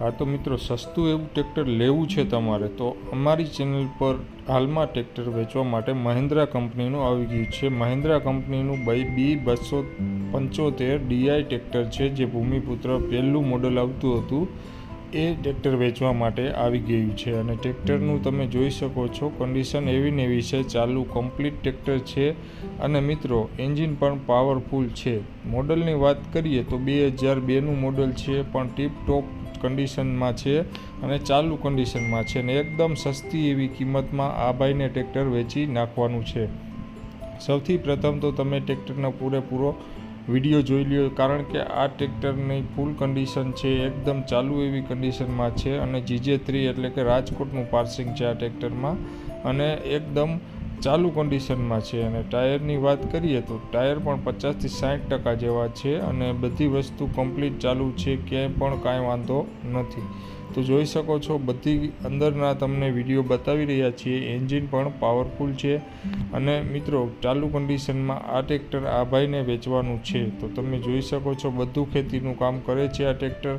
હા તો મિત્રો, સસ્તું એવું ટ્રેક્ટર લેવું છે તમારે, તો અમારી ચેનલ પર હાલમાં ટ્રેક્ટર વેચવા માટે મહિન્દ્રા કંપનીનું આવી ગયું છે. મહિન્દ્રા કંપનીનું બાઈ બી બસો પંચોતેર ડીઆઈ ટ્રેક્ટર છે, જે ભૂમિપુત્ર પહેલું મોડલ આવતું હતું. એ ટ્રેક્ટર વેચવા માટે આવી ગયું છે અને ટ્રેક્ટરનું તમે જોઈ શકો છો, કન્ડિશન એવી ને એવી છે, ચાલુ કમ્પ્લીટ ટ્રેક્ટર છે અને મિત્રો, એન્જિન પણ પાવરફુલ છે. મોડલની વાત કરીએ તો બે હજાર બેનું મોડલ છે, પણ ટીપ ટોપ કન્ડિશનમાં છે અને ચાલુ કન્ડિશનમાં છે અને એકદમ સસ્તી એવી કિંમતમાં આ ભાઈને ટ્રેક્ટર વેચી નાખવાનું છે. સૌથી પ્રથમ તો તમે ટ્રેક્ટરનો પૂરેપૂરો વીડિયો જોઈ લ્યો, કારણ કે આ ટ્રેક્ટરની ફૂલ કન્ડિશન છે, એકદમ ચાલુ એવી કન્ડિશનમાં છે અને જીજે થ્રી એટલે કે રાજકોટનું પાર્સિંગ છે આ ટ્રેક્ટરમાં અને એકદમ ચાલુ કન્ડિશનમાં છે અને ટાયરની વાત કરીએ તો ટાયર પણ પચાસથી સાઠ ટકા જેવા છે અને બધી વસ્તુ કમ્પ્લીટ ચાલુ છે ક્યાંય પણ કાંઈ વાંધો નથી. તો જોઈ શકો છો બધી અંદરના તમને વીડિયો બતાવી રહ્યા છીએ. એન્જિન પણ પાવરફુલ છે અને મિત્રો ચાલુ કન્ડિશનમાં આ ટ્રેક્ટર આ ભાઈને વેચવાનું છે. તો તમે જોઈ શકો છો બધું ખેતીનું કામ કરે છે આ ટ્રેક્ટર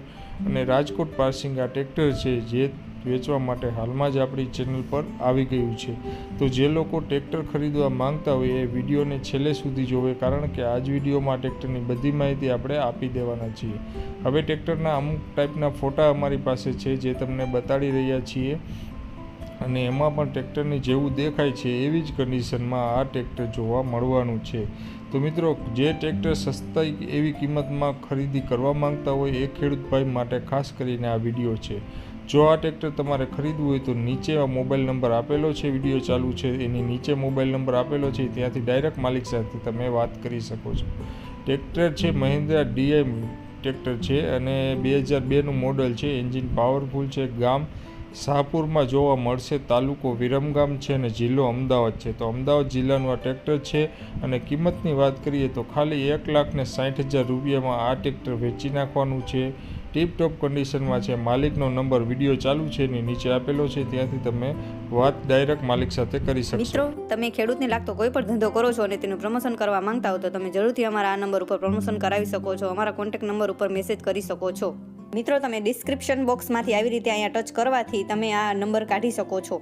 અને રાજકોટ પાર્સિંગ આ ટ્રેક્ટર છે જે વેચવા માટે હાલમાં જ આપણી ચેનલ પર આવી ગયું છે. તો જે લોકો ટ્રેક્ટર ખરીદવા માંગતા હોય એ વિડીયોને છેલ્લે સુધી જોવે કારણ કે આ જ વિડીયોમાં ટ્રેક્ટરની બધી માહિતી આપણે આપી દેવાના છીએ. હવે ટ્રેક્ટરના અમુક ટાઈપના ફોટા અમારી પાસે છે જે તમને બતાડી રહ્યા છીએ. અને એમાં પણ ટ્રેક્ટરની જેવું દેખાય છે એવી જ કન્ડિશનમાં આ ટ્રેક્ટર જોવા મળવાનું છે. તો મિત્રો, જે ટ્રેક્ટર સસ્તાઈ એવી કિંમતમાં ખરીદી કરવા માંગતા હોય એ ખેડૂત ભાઈ માટે ખાસ કરીને આ વીડિયો છે. જો આ ટ્રેક્ટર તમારે ખરીદવું હોય તો નીચે મોબાઈલ નંબર આપેલો છે, વીડિયો ચાલુ છે, એની નીચે મોબાઈલ નંબર આપેલો છે, ત્યાંથી ડાયરેક્ટ માલિક સાથે તમે વાત કરી શકો છો. ટ્રેક્ટર છે મહિન્દ્રા ડીઆઈ ટ્રેક્ટર છે અને બે હજાર બેનું મોડલ છે, એન્જિન પાવરફુલ છે, ગામ શાહપુરમાં જોવા મળશે, તાલુકો વિરમગામ છે અને જિલ્લો અમદાવાદ છે. તો અમદાવાદ જિલ્લાનું આ ટ્રેક્ટર છે અને કિંમતની વાત કરીએ તો ખાલી એક લાખ ને સાઠ હજાર રૂપિયામાં આ ટ્રેક્ટર વેચી નાખવાનું છે. ટીપ ટોપ કન્ડિશનમાં છે. માલિકનો નંબર વીડિયો ચાલુ છે એની નીચે આપેલો છે. ત્યાંથી તમે વાત ડાયરેક્ટ માલિક સાથે કરી શકો મિત્રો, તમે ખેડૂતને લાગતો કોઈ પણ ધંધો કરો છો અને તેનું પ્રમોશન કરવા માંગતા હો, તો તમે જરૂરથી અમારા આ નંબર ઉપર પ્રમોશન કરાવી શકો છો. અમારા કોન્ટેક્ટ નંબર ઉપર મેસેજ કરી શકો છો. મિત્રો, તમે ડિસ્ક્રિપ્શન બોક્સમાંથી આવી રીતે અહીંયા ટચ કરવાથી તમે આ નંબર કાઢી શકો છો.